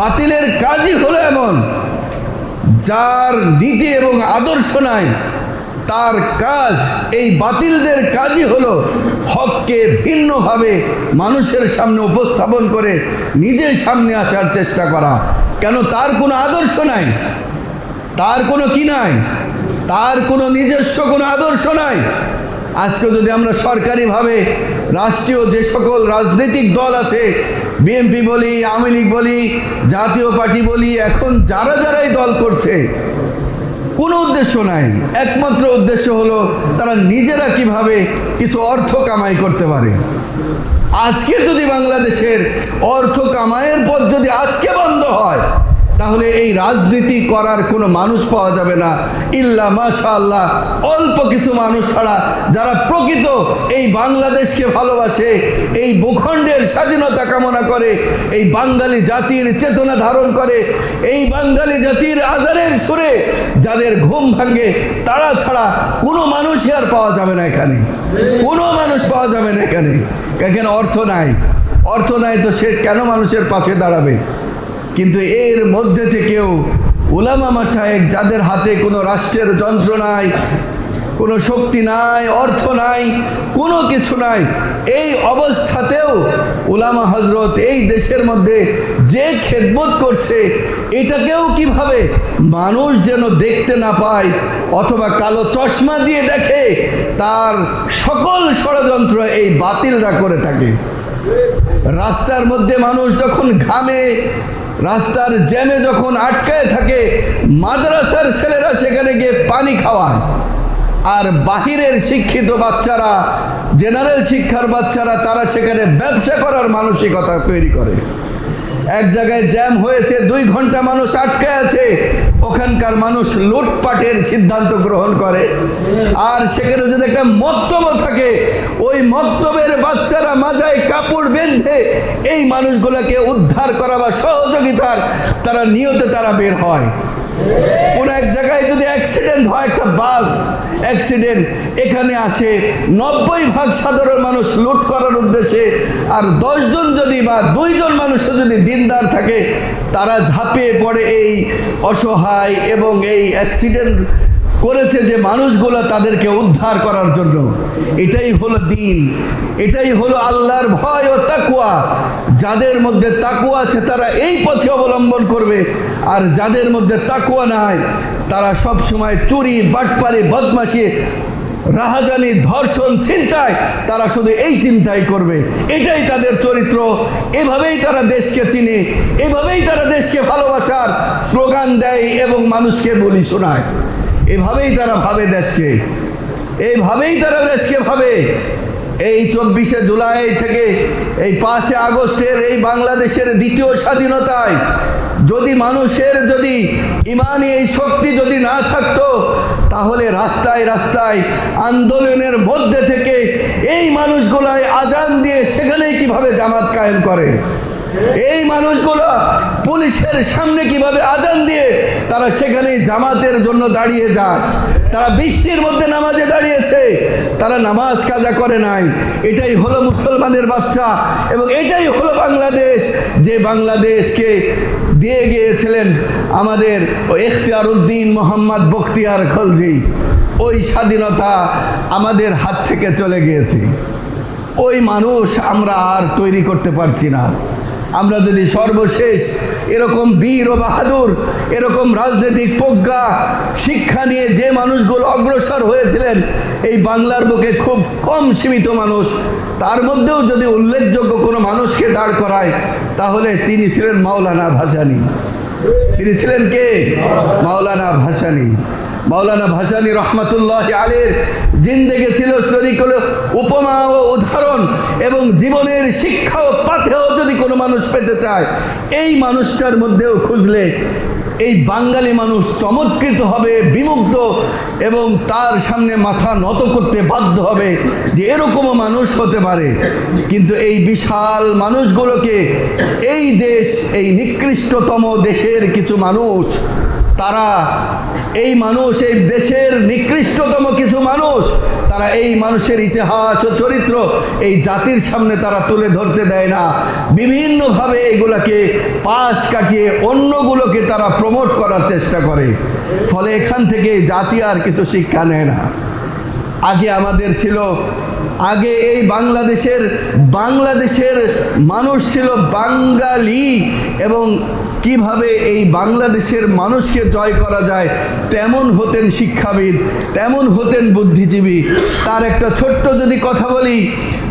বাতিলের কাজই হলো এমন। যার নীতি এবং আদর্শ নাই, তার কাজ, এই বাতিলদের কাজই হলো হককে ভিন্নভাবে মানুষের সামনে উপস্থাপন করে নিজের সামনে আসার চেষ্টা করা। কেন তার কোনো আদর্শ নাই? তার কোনো কি নাই? তার কোনো নিজস্ব কোনো আদর্শ নাই? আজকে যদি আমরা সরকারিভাবে রাষ্ট্রীয় যে সকল রাজনৈতিক দল আছে বিএনপি বলি, আওয়ামী লীগ বলি, জাতীয় পার্টি বলি, এখন যারা যারাই দল করছে, কোনো উদ্দেশ্য নাই। একমাত্র উদ্দেশ্য হলো তারা নিজেরা কীভাবে কিছু অর্থ কামাই করতে পারে। আজকে যদি বাংলাদেশের অর্থ কামাইয়ের পথ যদি আজকে বন্ধ হয় তাহলে এই রাজনীতি করার কোনো মানুষ পাওয়া যাবে না। ইল্লা মাশা আল্লাহ অল্প কিছু মানুষ ছাড়া যারা প্রকৃত এই বাংলাদেশকে ভালোবাসে, এই ভূখণ্ডের স্বাধীনতা কামনা করে, এই বাঙালি জাতির চেতনা ধারণ করে, এই বাঙালি জাতির আজারের সুরে যাদের ঘুম ভাঙে, তারা ছাড়া কোনো মানুষই আর পাওয়া যাবে না এখানে। কোনো মানুষ পাওয়া যাবে না এখানে। এখানে অর্থ নাই। অর্থ নাই তো সে কেন মানুষের পাশে দাঁড়াবে? কিন্তু এর মধ্যে থেকেও উলামা মাসায়েক যাদের হাতে কোনো রাষ্ট্রের যন্ত্র নাই, কোনো শক্তি নাই, অর্থ নাই, কোনো কিছু নাই, এই অবস্থাতেও উলামা হজরত এই দেশের মধ্যে যে খেদমত করছে, এটাকেও কীভাবে মানুষ যেন দেখতে না পায় অথবা কালো চশমা দিয়ে দেখে, তার সকল ষড়যন্ত্র এই বাতিলরা করে থাকে। রাস্তার মধ্যে মানুষ যখন ঘামে রাস্তার জ্যামে যখন আটকায় থাকে, মাদ্রাসার ছেলেরা সেখানে গিয়ে পানি খাওয়ায়। আর বাহিরের শিক্ষিত বাচ্চারা জেনারেল শিক্ষার বাচ্চারা, তারা সেখানে ব্যবসা করার মানসিকতা তৈরি করে। এক জায়গায় জ্যাম হয়েছে, দুই ঘণ্টা মানুষ আটকে আছে। ওখানকার মানুষ লুটপাটের সিদ্ধান্ত গ্রহণ করে। আর সেখানে যদি একটা মক্তব্য থাকে, ওই মক্তবের বাচ্চারা মাজায় কাপড় বেঁধে এই মানুষগুলোকে উদ্ধার করা বা সহযোগিতার তারা নিয়তে তারা বের হয়। কোনো এক জায়গায় যদি অ্যাক্সিডেন্ট হয়, একটা বাস অ্যাক্সিডেন্ট এখানে আসে নব্বই ভাগ সাধারণ মানুষ লুট করার উদ্দেশ্যে, আর দশজন যদি বা দুইজন মানুষও যদি দিনদার থাকে, তারা ঝাঁপিয়ে পড়ে এই অসহায় এবং এই অ্যাক্সিডেন্ট করেছে যে মানুষগুলো তাদেরকে উদ্ধার করার জন্য। এটাই হলো দিন, এটাই হলো আল্লাহর ভয় ও তাকুয়া যাদের মধ্যে তাকুয়া আছে তারা এই পথে অবলম্বন করবে, আর যাদের মধ্যে তাকুয়া নাই তারা সব সময় চুরি, বাটপারি, বদমাশি, রাহাজানি, ধর্ষণ চিন্তায় তারা শুধু এই চিন্তাই করবে। এটাই তাদের চরিত্র। এভাবেই তারা দেশকে চিনে, এভাবেই তারা দেশকে ভালোবাসার স্লোগান দেয় এবং মানুষকে বলি শোনায়। এভাবেই তারা ভাবে দেশকে। এইভাবেই তারা দেশকে ভাবে। এই চব্বিশে জুলাই থেকে এই পাঁচে আগস্টের এই বাংলাদেশের দ্বিতীয় স্বাধীনতায় যদি মানুষের যদি ইমানি এই শক্তি যদি না থাকতো, তাহলে রাস্তায় রাস্তায় আন্দোলনের মধ্যে থেকে এই মানুষগুলাই আজান দিয়ে সেখানেই কীভাবে জামাত কায়েম করে? এই মানুষগুলো পুলিশের সামনে কীভাবে আজান দিয়ে তারা সেখানে জামাতের জন্য দাঁড়িয়ে যায়? তারা বৃষ্টির মধ্যে নামাজে দাঁড়িয়েছে, তারা নামাজ কাজা করে নাই। এটাই হলো মুসলমানের বাচ্চা এবং এটাই হলো বাংলাদেশ। যে বাংলাদেশকে দিয়ে গিয়েছিলেন আমাদের এখতিয়ার উদ্দিন মোহাম্মদ বখতিয়ার খলজি, ওই স্বাধীনতা আমাদের হাত থেকে চলে গিয়েছে। ওই মানুষ আমরা আর তৈরি করতে পারছি না। আমরা যদি সর্বশেষ এরকম বীর ও বাহাদুর, এরকম রাজনৈতিক প্রজ্ঞা, শিক্ষা নিয়ে যে মানুষগুলো অগ্রসর হয়েছিলেন, এই বাংলার বুকে খুব কম সীমিত মানুষ, তার মধ্যেও যদি উল্লেখযোগ্য কোনো মানুষকে দাঁড় করায় তাহলে তিনি ছিলেন মাওলানা ভাসানি। তিনি ছিলেন কে? মাওলানা ভাসানি। মাওলানা ভাসানি রহমতুল্লাহ আলের জিন্দেগে ছিল করে উপমা ও উদাহরণ এবং জীবনের শিক্ষা ও পাথেও যদি কোনো মানুষ পেতে চায়, এই মানুষটার মধ্যেও খুঁজলে এই বাঙালি মানুষ চমৎকৃত হবে, বিমুগ্ধ এবং তার সামনে মাথা নত করতে বাধ্য হবে যে এরকমও মানুষ হতে পারে। কিন্তু এই বিশাল মানুষগুলোকে এই দেশ, এই নিকৃষ্টতম দেশের কিছু মানুষ, তারা এই মানুষ, এই দেশের নিকৃষ্টতম কিছু মানুষ, তারা এই মানুষের ইতিহাস ও চরিত্র এই জাতির সামনে তারা তুলে ধরতে দেয় না। বিভিন্নভাবে এগুলাকে পাশ কাটিয়ে অন্যগুলোকে তারা প্রমোট করার চেষ্টা করে। ফলে এখান থেকে জাতি আর কিছু শিক্ষা নেয় না। আগে আমাদের ছিল আগে এই বাংলাদেশের বাংলাদেশের মানুষ ছিল বাঙালি এবং কীভাবে এই বাংলাদেশের মানুষকে জয় করা যায়, তেমন হতেন শিক্ষাবিদ, তেমন হতেন বুদ্ধিজীবী। তার একটা ছোট্ট যদি কথা বলি